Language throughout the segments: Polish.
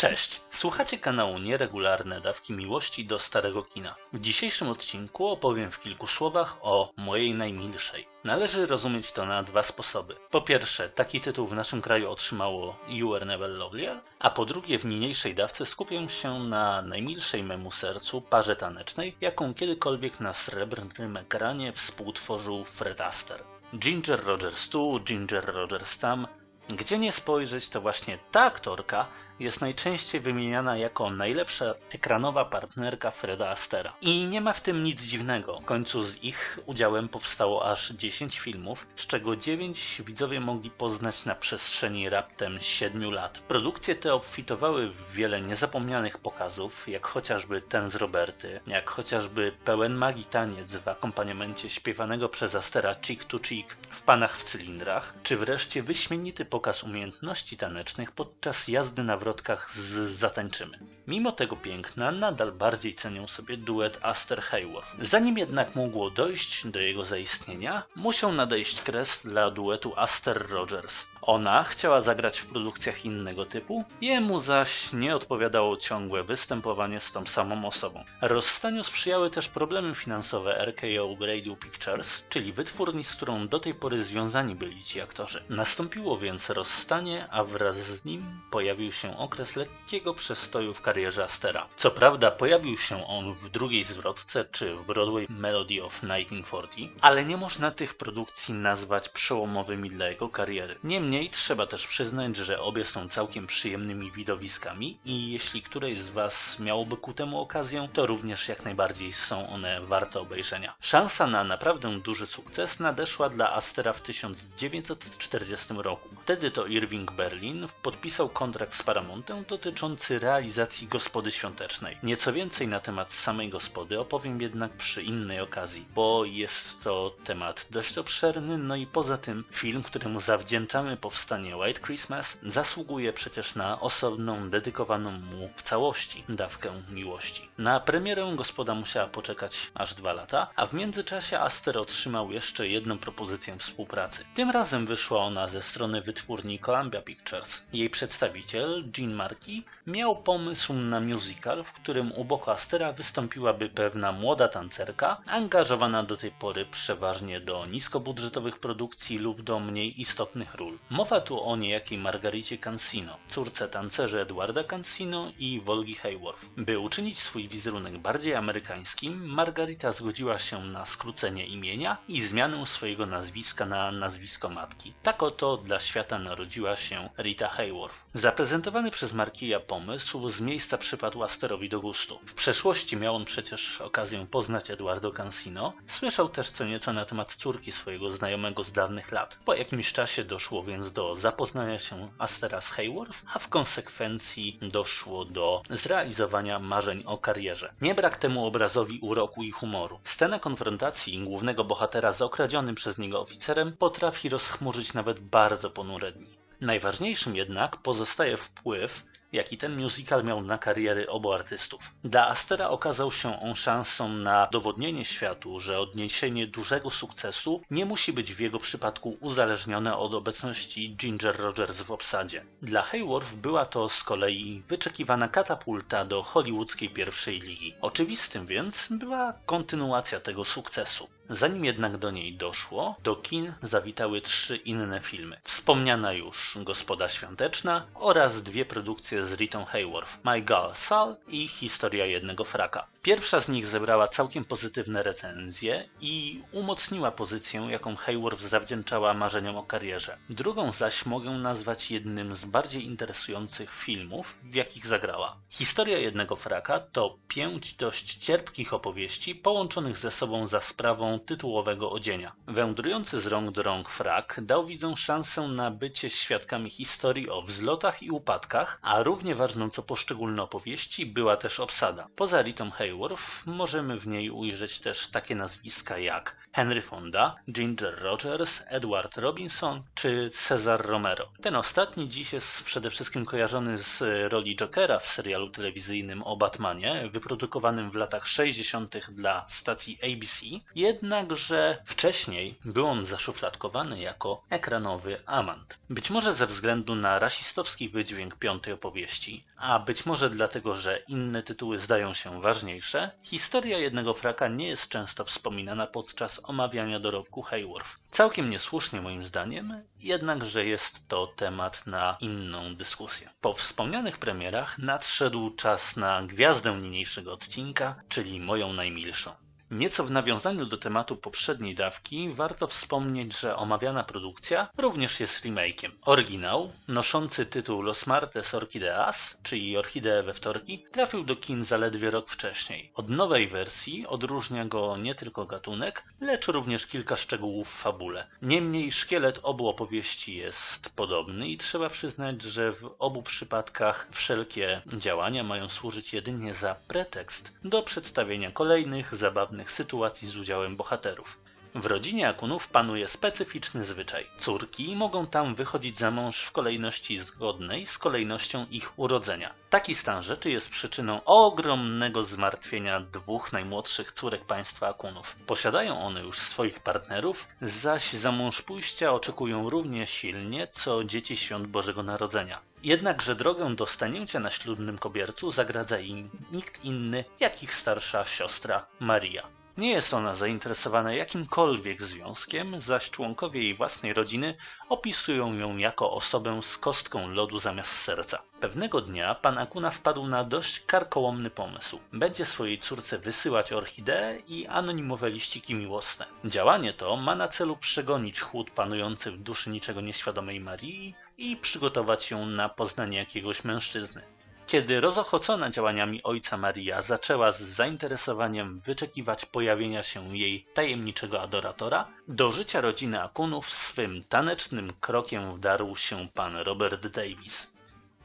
Cześć, słuchacie kanału Nieregularne Dawki Miłości do Starego Kina. W dzisiejszym odcinku opowiem w kilku słowach o mojej najmilszej. Należy rozumieć to na dwa sposoby. Po pierwsze, taki tytuł w naszym kraju otrzymało You Were Never Lovelier, a po drugie w niniejszej dawce skupię się na najmilszej memu sercu parze tanecznej, jaką kiedykolwiek na srebrnym ekranie współtworzył Fred Astaire. Ginger Rogers tu, Ginger Rogers tam, gdzie nie spojrzeć, to właśnie ta aktorka jest najczęściej wymieniana jako najlepsza ekranowa partnerka Freda Astera. I nie ma w tym nic dziwnego. W końcu z ich udziałem powstało aż 10 filmów, z czego 9 widzowie mogli poznać na przestrzeni raptem 7 lat. Produkcje te obfitowały w wiele niezapomnianych pokazów, jak chociażby ten z Roberty, jak chociażby pełen magii taniec w akompaniamencie śpiewanego przez Astera Cheek to Cheek w Panach w cylindrach, czy wreszcie wyśmienity pokaz umiejętności tanecznych podczas jazdy na wrotkach z Zatańczymy. Mimo tego piękna nadal bardziej cenią sobie duet Aster Hayworth. Zanim jednak mogło dojść do jego zaistnienia, musiał nadejść kres dla duetu Aster Rogers. Ona chciała zagrać w produkcjach innego typu, jemu zaś nie odpowiadało ciągłe występowanie z tą samą osobą. Rozstaniu sprzyjały też problemy finansowe RKO Radio Pictures, czyli wytwórni, z którą do tej pory związani byli ci aktorzy. Nastąpiło więc rozstanie, a wraz z nim pojawił się okres lekkiego przestoju w karierze Astera. Co prawda pojawił się on w drugiej zwrotce, czy w Broadway Melody of 1940, ale nie można tych produkcji nazwać przełomowymi dla jego kariery. Niemniej trzeba też przyznać, że obie są całkiem przyjemnymi widowiskami i jeśli któreś z Was miałoby ku temu okazję, to również jak najbardziej są one warte obejrzenia. Szansa na naprawdę duży sukces nadeszła dla Astera w 1940 roku. Wtedy to Irving Berlin podpisał kontrakt z Paramontem dotyczący realizacji gospody świątecznej. Nieco więcej na temat samej gospody opowiem jednak przy innej okazji, bo jest to temat dość obszerny, no i poza tym film, któremu zawdzięczamy powstanie White Christmas, zasługuje przecież na osobną, dedykowaną mu w całości dawkę miłości. Na premierę gospoda musiała poczekać aż dwa lata, a w międzyczasie Aster otrzymał jeszcze jedną propozycję współpracy. Tym razem wyszła ona ze strony wytwórni Columbia Pictures. Jej przedstawiciel, Gene Markey, miał pomysł na musical, w którym u boku Astera wystąpiłaby pewna młoda tancerka, angażowana do tej pory przeważnie do niskobudżetowych produkcji lub do mniej istotnych ról. Mowa tu o niejakiej Margaricie Cansino, córce tancerzy Edwarda Cansino i Wolgi Hayworth. By uczynić swój wizerunek bardziej amerykańskim, Margarita zgodziła się na skrócenie imienia i zmianę swojego nazwiska na nazwisko matki. Tak oto dla świata narodziła się Rita Hayworth. Zaprezentowany przez Markija pomysł z miejsca przypadł Asterowi do gustu. W przeszłości miał on przecież okazję poznać Eduardo Cansino, słyszał też co nieco na temat córki swojego znajomego z dawnych lat. Po jakimś czasie doszło więc do zapoznania się Astera z Hayworth, a w konsekwencji doszło do zrealizowania marzeń o karierze. Nie brak temu obrazowi uroku i humoru. Scena konfrontacji głównego bohatera z okradzionym przez niego oficerem potrafi rozchmurzyć nawet bardzo ponure dni. Najważniejszym jednak pozostaje wpływ, jaki ten musical miał na kariery obu artystów. Dla Astera okazał się on szansą na dowodnienie światu, że odniesienie dużego sukcesu nie musi być w jego przypadku uzależnione od obecności Ginger Rogers w obsadzie. Dla Hayworth była to z kolei wyczekiwana katapulta do hollywoodzkiej pierwszej ligi. Oczywistym więc była kontynuacja tego sukcesu. Zanim jednak do niej doszło, do kin zawitały trzy inne filmy. Wspomniana już Gospoda Świąteczna oraz dwie produkcje z Ritą Hayworth, My Gal Sal i Historia jednego fraka. Pierwsza z nich zebrała całkiem pozytywne recenzje i umocniła pozycję, jaką Hayworth zawdzięczała marzeniom o karierze. Drugą zaś mogę nazwać jednym z bardziej interesujących filmów, w jakich zagrała. Historia jednego fraka to pięć dość cierpkich opowieści połączonych ze sobą za sprawą tytułowego odzienia. Wędrujący z rąk do rąk frak dał widzom szansę na bycie świadkami historii o wzlotach i upadkach, a równie ważną co poszczególne opowieści była też obsada. Poza Ritą Hayworth możemy w niej ujrzeć też takie nazwiska jak Henry Fonda, Ginger Rogers, Edward Robinson czy Cesar Romero. Ten ostatni dziś jest przede wszystkim kojarzony z roli Jokera w serialu telewizyjnym o Batmanie, wyprodukowanym w latach 60. dla stacji ABC. Jednak jednakże wcześniej był on zaszufladkowany jako ekranowy amant. Być może ze względu na rasistowski wydźwięk piątej opowieści, a być może dlatego, że inne tytuły zdają się ważniejsze, historia jednego fraka nie jest często wspominana podczas omawiania dorobku Hayworth. Całkiem niesłusznie moim zdaniem, jednakże jest to temat na inną dyskusję. Po wspomnianych premierach nadszedł czas na gwiazdę niniejszego odcinka, czyli moją najmilszą. Nieco w nawiązaniu do tematu poprzedniej dawki warto wspomnieć, że omawiana produkcja również jest remake'iem. Oryginał, noszący tytuł Los Martes Orchideas, czyli Orchidee we wtorki, trafił do kin zaledwie rok wcześniej. Od nowej wersji odróżnia go nie tylko gatunek, lecz również kilka szczegółów w fabule. Niemniej szkielet obu opowieści jest podobny i trzeba przyznać, że w obu przypadkach wszelkie działania mają służyć jedynie za pretekst do przedstawienia kolejnych zabawnych sytuacji z udziałem bohaterów. W rodzinie Akunów panuje specyficzny zwyczaj. Córki mogą tam wychodzić za mąż w kolejności zgodnej z kolejnością ich urodzenia. Taki stan rzeczy jest przyczyną ogromnego zmartwienia dwóch najmłodszych córek państwa Akunów. Posiadają one już swoich partnerów, zaś za mąż pójścia oczekują równie silnie co dzieci świąt Bożego Narodzenia. Jednakże drogę do stanięcia na ślubnym kobiercu zagradza im nikt inny jak ich starsza siostra Maria. Nie jest ona zainteresowana jakimkolwiek związkiem, zaś członkowie jej własnej rodziny opisują ją jako osobę z kostką lodu zamiast serca. Pewnego dnia pan Akuna wpadł na dość karkołomny pomysł. Będzie swojej córce wysyłać orchidee i anonimowe liściki miłosne. Działanie to ma na celu przegonić chłód panujący w duszy niczego nieświadomej Marii i przygotować ją na poznanie jakiegoś mężczyzny. Kiedy rozochocona działaniami ojca Maria zaczęła z zainteresowaniem wyczekiwać pojawienia się jej tajemniczego adoratora, do życia rodziny Akunów swym tanecznym krokiem wdarł się pan Robert Davis.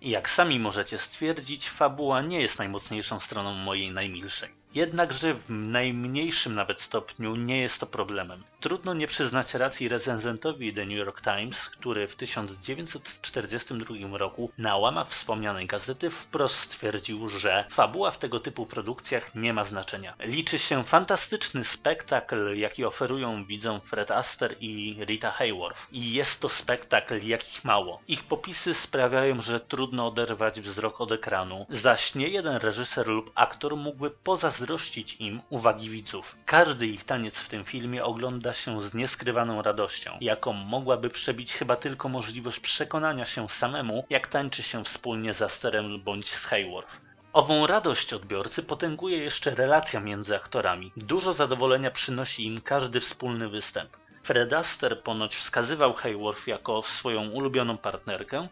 Jak sami możecie stwierdzić, fabuła nie jest najmocniejszą stroną mojej najmilszej. Jednakże w najmniejszym nawet stopniu nie jest to problemem. Trudno nie przyznać racji recenzentowi The New York Times, który w 1942 roku na łamach wspomnianej gazety wprost stwierdził, że fabuła w tego typu produkcjach nie ma znaczenia. Liczy się fantastyczny spektakl, jaki oferują widzom Fred Astaire i Rita Hayworth. I jest to spektakl jakich mało. Ich popisy sprawiają, że trudno oderwać wzrok od ekranu, zaś nie jeden reżyser lub aktor mógłby pozazdrościć im uwagi widzów. Każdy ich taniec w tym filmie ogląda się z nieskrywaną radością, jaką mogłaby przebić chyba tylko możliwość przekonania się samemu, jak tańczy się wspólnie za sterem bądź z Hayworth. Ową radość odbiorcy potęguje jeszcze relacja między aktorami. Dużo zadowolenia przynosi im każdy wspólny występ. Fred Astaire ponoć wskazywał Hayworth jako swoją ulubioną partnerkę,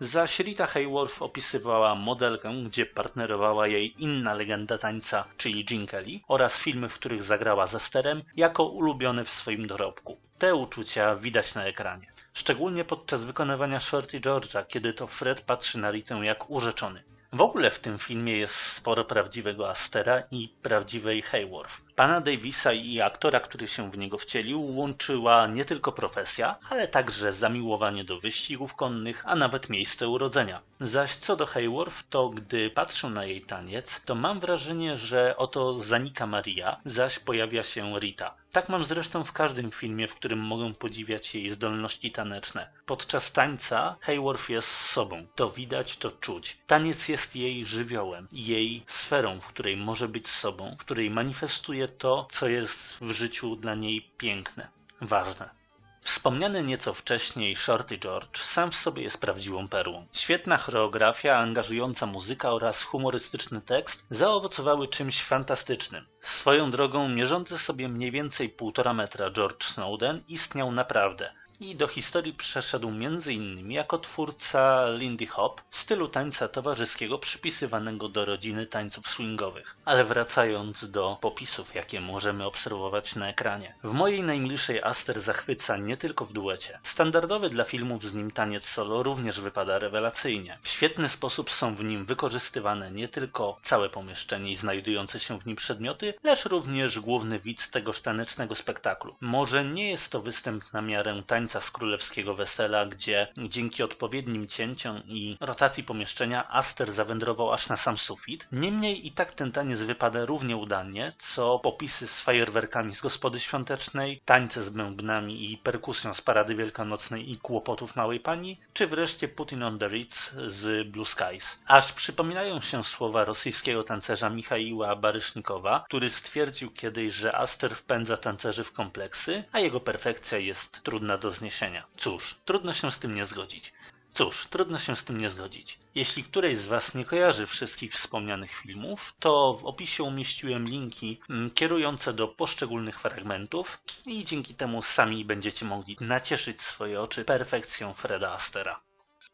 zaś Rita Hayworth opisywała modelkę, gdzie partnerowała jej inna legenda tańca, czyli Gene Kelly, oraz filmy, w których zagrała za sterem, jako ulubione w swoim dorobku. Te uczucia widać na ekranie. Szczególnie podczas wykonywania Shorty George'a, kiedy to Fred patrzy na Ritę jak urzeczony. W ogóle w tym filmie jest sporo prawdziwego Astera i prawdziwej Hayworth. Pana Davisa i aktora, który się w niego wcielił, łączyła nie tylko profesja, ale także zamiłowanie do wyścigów konnych, a nawet miejsce urodzenia. Zaś co do Hayworth, to gdy patrzę na jej taniec, to mam wrażenie, że oto zanika Maria, zaś pojawia się Rita. Tak mam zresztą w każdym filmie, w którym mogę podziwiać jej zdolności taneczne. Podczas tańca Hayworth jest sobą. To widać, to czuć. Taniec jest jej żywiołem, jej sferą, w której może być sobą, w której manifestuje to, co jest w życiu dla niej piękne, ważne. Wspomniany nieco wcześniej Shorty George sam w sobie jest prawdziwą perłą. Świetna choreografia, angażująca muzyka oraz humorystyczny tekst zaowocowały czymś fantastycznym. Swoją drogą mierzący sobie mniej więcej półtora metra George Snowden istniał naprawdę i do historii przeszedł m.in. jako twórca Lindy Hop, stylu tańca towarzyskiego przypisywanego do rodziny tańców swingowych. Ale wracając do popisów, jakie możemy obserwować na ekranie. W mojej najmilszej Aster zachwyca nie tylko w duecie. Standardowy dla filmów z nim taniec solo również wypada rewelacyjnie. W świetny sposób są w nim wykorzystywane nie tylko całe pomieszczenie i znajdujące się w nim przedmioty, lecz również główny widz tegoż tanecznego spektaklu. Może nie jest to występ na miarę tańca tańca z królewskiego wesela, gdzie dzięki odpowiednim cięciom i rotacji pomieszczenia Aster zawędrował aż na sam sufit. Niemniej i tak ten taniec wypada równie udanie, co popisy z fajerwerkami z gospody świątecznej, tańce z bębnami i perkusją z parady wielkanocnej i kłopotów małej pani, czy wreszcie Putin on the Ritz z Blue Skies. Aż przypominają się słowa rosyjskiego tancerza Michaiła Barysznikowa, który stwierdził kiedyś, że Aster wpędza tancerzy w kompleksy, a jego perfekcja jest trudna do zniesienia. Cóż, trudno się z tym nie zgodzić. Cóż, trudno się z tym nie zgodzić. Jeśli któreś z Was nie kojarzy wszystkich wspomnianych filmów, to w opisie umieściłem linki mm, kierujące do poszczególnych fragmentów i dzięki temu sami będziecie mogli nacieszyć swoje oczy perfekcją Freda Astera.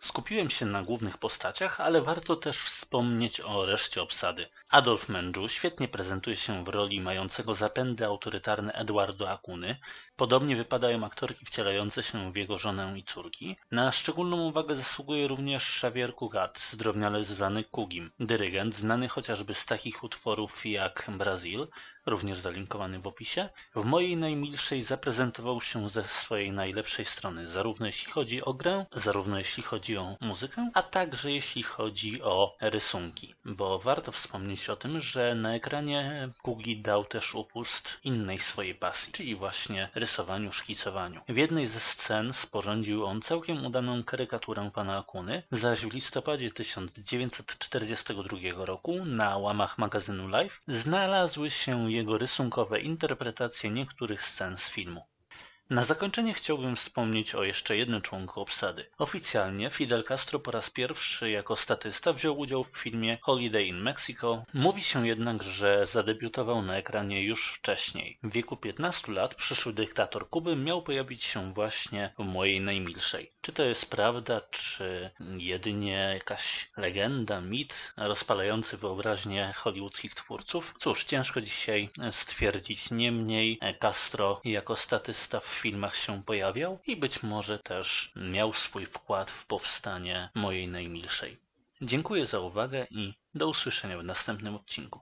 Skupiłem się na głównych postaciach, ale warto też wspomnieć o reszcie obsady. Adolf Mędżu świetnie prezentuje się w roli mającego zapędy autorytarne Eduardo Akuny. Podobnie wypadają aktorki wcielające się w jego żonę i córki. Na szczególną uwagę zasługuje również Xavier Cugat, zdrobniale zwany Kugim, dyrygent znany chociażby z takich utworów jak Brazil, również zalinkowany w opisie. W mojej najmilszej zaprezentował się ze swojej najlepszej strony, zarówno jeśli chodzi o grę, zarówno jeśli chodzi o muzykę, a także jeśli chodzi o rysunki. Bo warto wspomnieć o tym, że na ekranie Kugi dał też upust innej swojej pasji, czyli właśnie rysowaniu, szkicowaniu. W jednej ze scen sporządził on całkiem udaną karykaturę pana Akuny, zaś w listopadzie 1942 roku na łamach magazynu Life znalazły się jego rysunkowe interpretacje niektórych scen z filmu. Na zakończenie chciałbym wspomnieć o jeszcze jednym członku obsady. Oficjalnie Fidel Castro po raz pierwszy jako statysta wziął udział w filmie Holiday in Mexico. Mówi się jednak, że zadebiutował na ekranie już wcześniej. W wieku 15 lat przyszły dyktator Kuby miał pojawić się właśnie w mojej najmilszej. Czy to jest prawda, czy jedynie jakaś legenda, mit rozpalający wyobraźnię hollywoodzkich twórców? Cóż, ciężko dzisiaj stwierdzić. Niemniej Castro jako statysta w filmach się pojawiał i być może też miał swój wkład w powstanie mojej najmilszej. Dziękuję za uwagę i do usłyszenia w następnym odcinku.